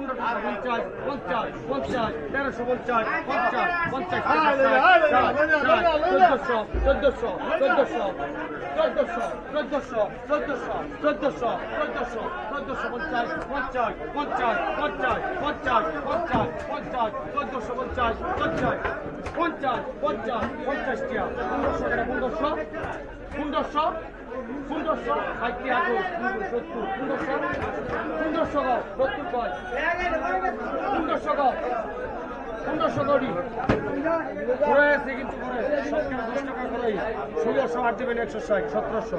পনেরোশো পঞ্চাশ পঞ্চাশ পঞ্চাশ তেরোশো পঞ্চাশ পঞ্চাশ পঞ্চাশ চোদ্দশো চোদ্দশো চোদ্দশো চোদ্দশো চোদ্দশো চোদ্দশো চোদ্দশো চোদ্দশো চোদ্দশো পঞ্চাশ পঞ্চাশ পঞ্চাশ পঞ্চাশ পঞ্চাশ পঞ্চাশ পঞ্চাশ চোদ্দশো পঞ্চাশ পঞ্চাশ পঞ্চাশ পঞ্চাশ পঞ্চাশ টিয়া পনেরোশো পনেরোশো পনেরোশো পনেরোশো ষাট টিয়া সত্তর পনেরোশো পনেরোশো গো সত্তর কয় পনেরোশো গো পনেরোশো কোটি ঘুরে আছে কিন্তু ঘুরে সব কেন দশ টাকা ঘুরাই ষোলোশো আট দেবেন সতেরোশো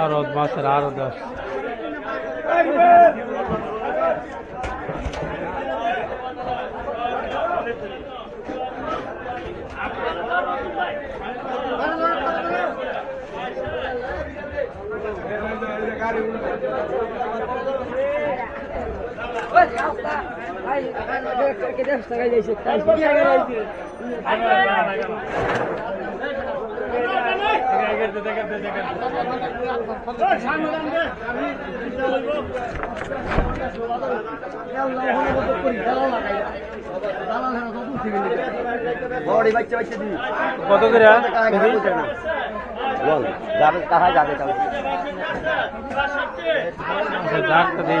আরও বাসের আরও দশ। গাড়ি কত করে? বল যাবে কাহায় যাবে তাহলে। আচ্ছা দিয়ে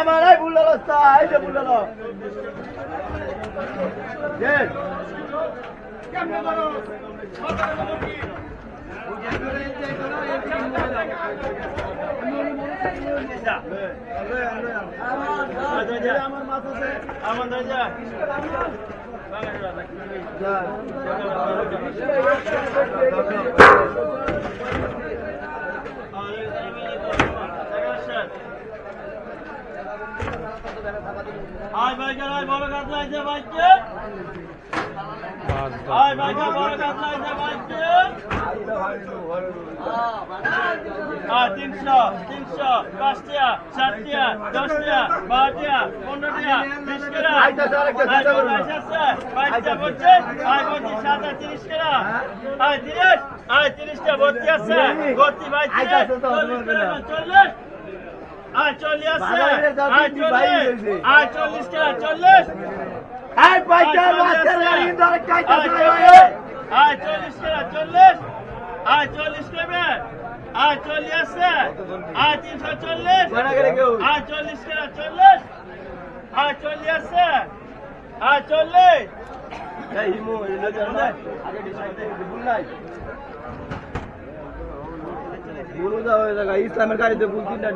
আমার ভুল অবস্থা এই যে ভুল দরজা আয় ভাইকে আয় বড় কাজ লাগছে ভাইকে। আয় ভাইকে বড় কাজ লাগছে ভাইকে। তিনশো তিনশো পাঁচটিয়া সাতটিয়া দশটিয়া বারোটিয়া পনেরোটিয়া বিশ কেরা বাইশটা পঁচিশ আর পঁচিশ সাতটা তিরিশ কেরা আর তিরিশ আর তিরিশটা ভর্তি আছে। ভর্তি বাইশ চল্লিশ আর চল্লিশ আছে। আর চল্লিশ আর চল্লিশ কেরা চল্লিশ। আর বাইশটা আর চল্লিশ কেরা চল্লিশ আর চল্লিশ কেবে আর চল্লিশ আর তিনশো চল্লিশ। আর চল্লিশ টাকা চল্লিশ? আর চল্লিশ। আর চল্লিশ ইসলামের গাড়িতে বুঝছি না